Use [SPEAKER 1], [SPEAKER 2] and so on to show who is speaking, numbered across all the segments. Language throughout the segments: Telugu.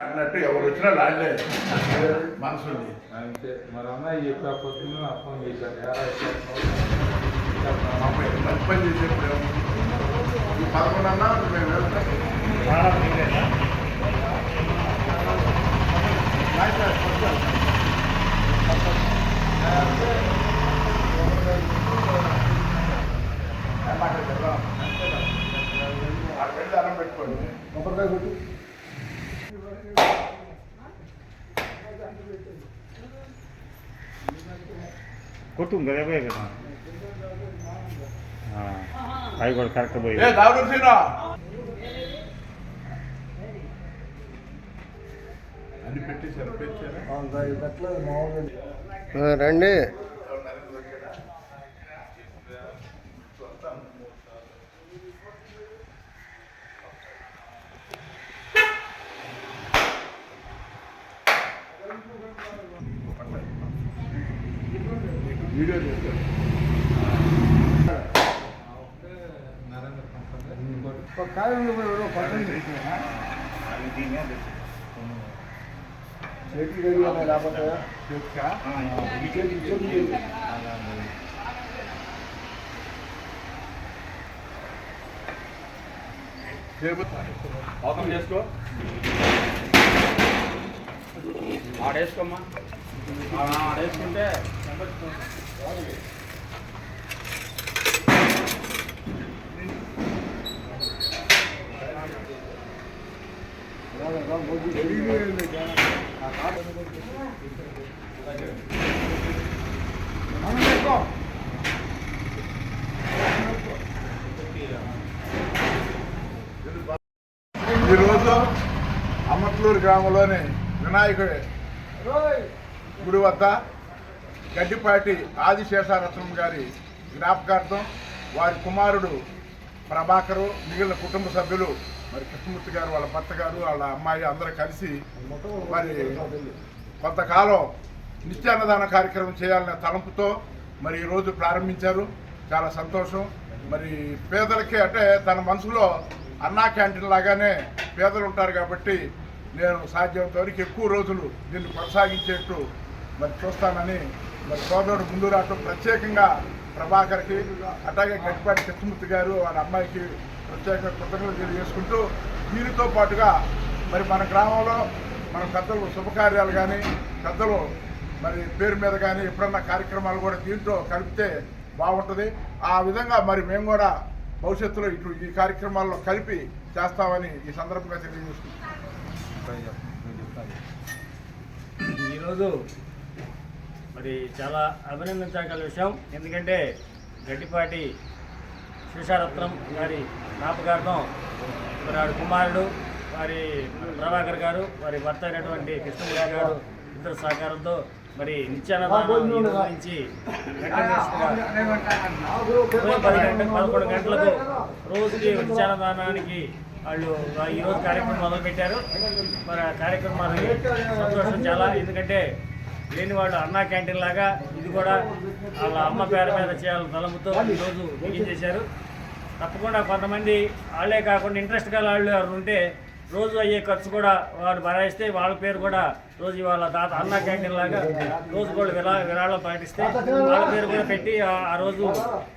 [SPEAKER 1] అన్నట్టు ఎవరు వచ్చినా లాండే మనసుంది.
[SPEAKER 2] అంతే మరి అన్నయ్య చెప్పా పొద్దున్న నాకు ఫోన్ చేశాను. ఎలా ఇచ్చేస్తున్నావు?
[SPEAKER 1] మా అమ్మాయి మంచి పని చేసేప్పుడు పదకొండు అన్నా మేము వెళ్తాం అన్నం పెట్టుకోండి
[SPEAKER 3] కొబ్బరికాయ కొట్టు
[SPEAKER 4] కొట్టు కదా పోయే కదా అవి కూడా కరెక్ట్ పోయి.
[SPEAKER 1] ఏ వీడియో
[SPEAKER 3] పోయి ఎవరో పక్కన చేతులు కడిగి ఉన్నాయి లేకపోతే కడిగి.
[SPEAKER 4] ఓపెన్ చేసుకో. ఆడేసుకోమ్మా. ఆడేసుకుంటే
[SPEAKER 1] ఈరోజు అమట్లూరు గ్రామంలోని వినాయకుడి గుడి వద్ద గడ్డిపాటి ఆదిశేషారత్నం గారి జ్ఞాపకార్థం వారి కుమారుడు ప్రభాకరు మిగిలిన కుటుంబ సభ్యులు మరి కృష్ణమూర్తి గారు వాళ్ళ భర్త గారు వాళ్ళ అమ్మాయి అందరూ కలిసి మరి కొంతకాలం నిత్యాన్నదాన కార్యక్రమం చేయాలనే తలంపుతో మరి ఈరోజు ప్రారంభించారు. చాలా సంతోషం. మరి పేదలకి అంటే తన మనసులో అన్నా క్యాంటీన్ లాగానే పేదలు ఉంటారు కాబట్టి నేను సాధ్యమైనంత వరకు ఎక్కువ రోజులు దీన్ని కొనసాగించేట్టు మరి చూస్తానని మరి సోదరుడు ముందు రావటం ప్రత్యేకంగా ప్రభాకర్కి అట్లాగే గట్టిపాటి కృష్ణమూర్తి గారు వాళ్ళ అమ్మాయికి ప్రత్యేకంగా కృతజ్ఞతలు తెలియజేసుకుంటూ దీనితో పాటుగా మరి మన గ్రామంలో మన పెద్దలు శుభకార్యాలు కానీ పెద్దలు మరి పేరు మీద కానీ ఎప్పుడన్నా కార్యక్రమాలు కూడా దీంట్లో కలిపితే బాగుంటుంది. ఆ విధంగా మరి మేము కూడా భవిష్యత్తులో ఇటు ఈ కార్యక్రమాల్లో కలిపి చేస్తామని ఈ సందర్భంగా
[SPEAKER 2] తెలియజేసుకుంటాం
[SPEAKER 4] ఈరోజు మరి చాలా అభినందించగల విషయం. ఎందుకంటే గడ్డిపాటి శిషారత్నం గారి జ్ఞాపకార్థం మరి ఆడు కుమారుడు వారి ప్రభాకర్ గారు వారి భర్త అయినటువంటి కృష్ణమూర్తి గారు ఇద్దరు సహకారంతో మరి నిత్యాన్నదానం నుంచి పదకొండు గంటలకు రోజుకి నిత్యాన్నదానానికి వాళ్ళు ఈరోజు కార్యక్రమం మొదలుపెట్టారు. మరి ఆ కార్యక్రమాన్ని సంతోషం చాలా. ఎందుకంటే లేని వాళ్ళు అన్నా క్యాంటీన్ లాగా ఇది కూడా వాళ్ళ అమ్మ పేరు మీద చేయాలని తలంపుతో ఈరోజు బిగించేశారు తప్పకుండా కొంతమంది వాళ్ళే కాకుండా ఇంట్రెస్ట్ గల వాళ్ళు ఎవరు ఉంటే రోజు అయ్యే ఖర్చు కూడా వాడు భరాయిస్తే వాళ్ళ పేరు కూడా రోజు వాళ్ళ తాత అన్న క్యాంటీన్ లాగా రోజు కూడా విరా విరాళం పాటిస్తే వాళ్ళ పేరు కూడా పెట్టి ఆ- రోజు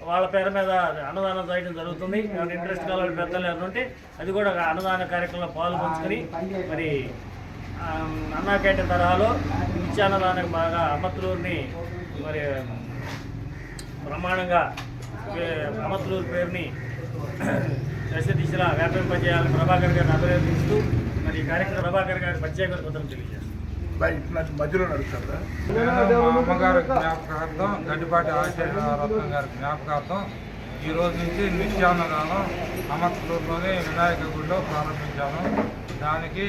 [SPEAKER 4] వాళ్ళ పేరు మీద అన్నదానం చేయడం జరుగుతుంది. ఇంట్రెస్ట్ గల వాళ్ళు పెద్దలు ఎవరు ఉంటే అది కూడా అన్నదాన కార్యక్రమంలో పాల్పంచుకొని మరి అన్నా క్యాంటీన్ తరహాలో నిత్యాన్నదానికి బాగా అమర్తలూరుని మరి బ్రహ్మాండంగా ఏ- అమర్తలూరు పేరుని దశ దిశలా వ్యాపింపజేయాలని ప్రభాకర్ గారిని అభినందిస్తూ మరి ఈ కార్యక్రమం ప్రభాకర్ గారి ప్రత్యేక కృతజ్ఞతలు తెలియజేస్తాను
[SPEAKER 1] మధ్యలో నడుస్తారా?
[SPEAKER 2] అమ్మగారి జ్ఞాపకార్థం గడ్డిపాటి ఆశీర్వాదం గారి జ్ఞాపకార్థం ఈ రోజు నుంచి నిత్యాన్నదానం అమర్తలూరులోని వినాయక గుడిలో ప్రారంభించాను. దానికి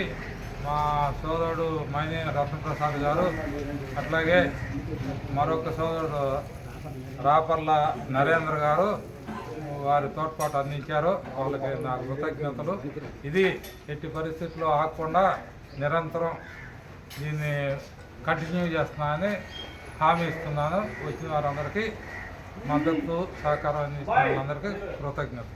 [SPEAKER 2] మా సోదరుడు మైనే రత్నప్రసాద్ గారు అట్లాగే మరొక సోదరుడు రాపర్ల నరేంద్ర గారు వారి తోడ్పాటు అందించారు. వాళ్ళకి నా కృతజ్ఞతలు. ఇది ఎట్టి పరిస్థితుల్లో ఆగకుండా నిరంతరం దీన్ని కంటిన్యూ చేస్తున్నానని హామీ ఇస్తున్నాను. వచ్చిన వారందరికీ మద్దతు సహకారం అందించిన వాళ్ళందరికీ కృతజ్ఞత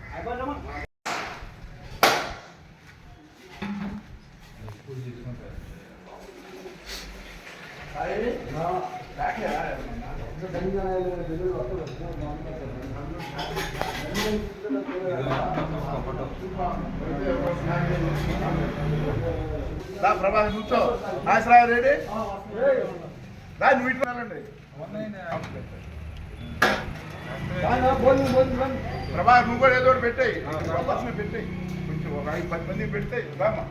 [SPEAKER 1] దా ప్రభాకర్ కూర్చో. నాగేశ్వరరావు రెడ్డి దా నువ్వు ఇటు రాలండి నువ్వు కూడా ఏదో పెట్టాయి. బస్సులు పెట్టాయి. కొంచెం ఒక ఐదు పది మంది పెడితే రామ్మా.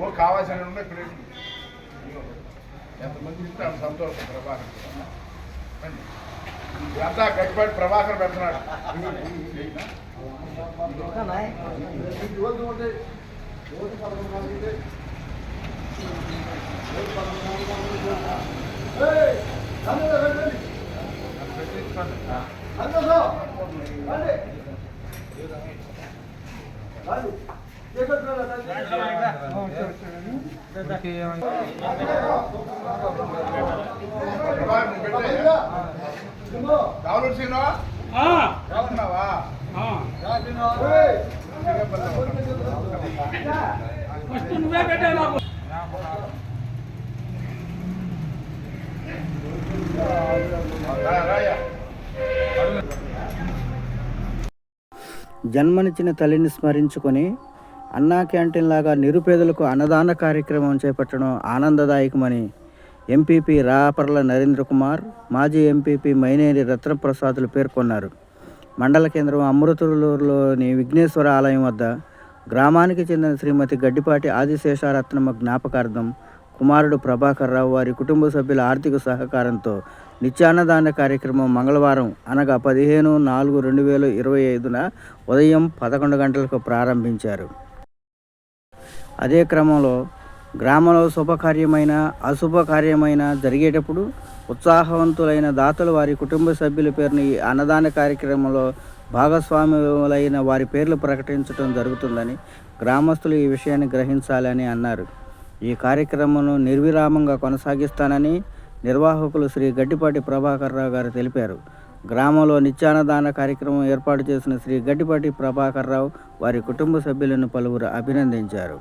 [SPEAKER 1] ఓ కావాల్సిన ఉన్నాయి ప్లేట్లు. ఎంతమంది ఇస్తే అంత సంతోషం ప్రభాకర్. ఇదంతా గట్టిపాటి ప్రభాకర్ పెడుతున్నాడు. ప్రభాకర్ నువ్వు పెట్టాయా కావాలి సీను రావుతున్నావా రాయా
[SPEAKER 5] జన్మనిచ్చిన తల్లిని స్మరించుకొని అన్నా క్యాంటీన్ లాగా నిరుపేదలకు అన్నదాన కార్యక్రమం చేపట్టడం ఆనందదాయకమని ఎంపీపీ రాపర్ల నరేంద్ర కుమార్ మాజీ ఎంపీపీ మైనేని రత్నప్రసాదులు పేర్కొన్నారు. మండల కేంద్రం అమృతలూరులోని విఘ్నేశ్వర ఆలయం వద్ద గ్రామానికి చెందిన శ్రీమతి గడ్డిపాటి ఆదిశేషారత్నమ్మ జ్ఞాపకార్థం కుమారుడు ప్రభాకర్ రావు వారి కుటుంబ సభ్యుల ఆర్థిక సహకారంతో నిత్యాన్నదాన కార్యక్రమం మంగళవారం అనగా పదిహేను నాలుగు రెండు వేల ఇరవై ఐదున ఉదయం పదకొండు గంటలకు ప్రారంభించారు. అదే క్రమంలో గ్రామంలో శుభకార్యమైన అశుభకార్యమైన జరిగేటప్పుడు ఉత్సాహవంతులైన దాతలు వారి కుటుంబ సభ్యుల పేరుని ఈ అన్నదాన కార్యక్రమంలో భాగస్వాములైన వారి పేర్లు ప్రకటించడం జరుగుతుందని గ్రామస్తులు ఈ విషయాన్ని గ్రహించాలని అన్నారు. ఈ కార్యక్రమంను నిర్విరామంగా కొనసాగిస్తానని నిర్వాహకులు శ్రీ గడ్డిపాటి ప్రభాకర్ రావు గారు తెలిపారు. గ్రామంలో నిత్యాన్నదాన కార్యక్రమం ఏర్పాటు చేసిన శ్రీ గడ్డిపాటి ప్రభాకర్ రావు వారి కుటుంబ సభ్యులను పలువురు అభినందించారు.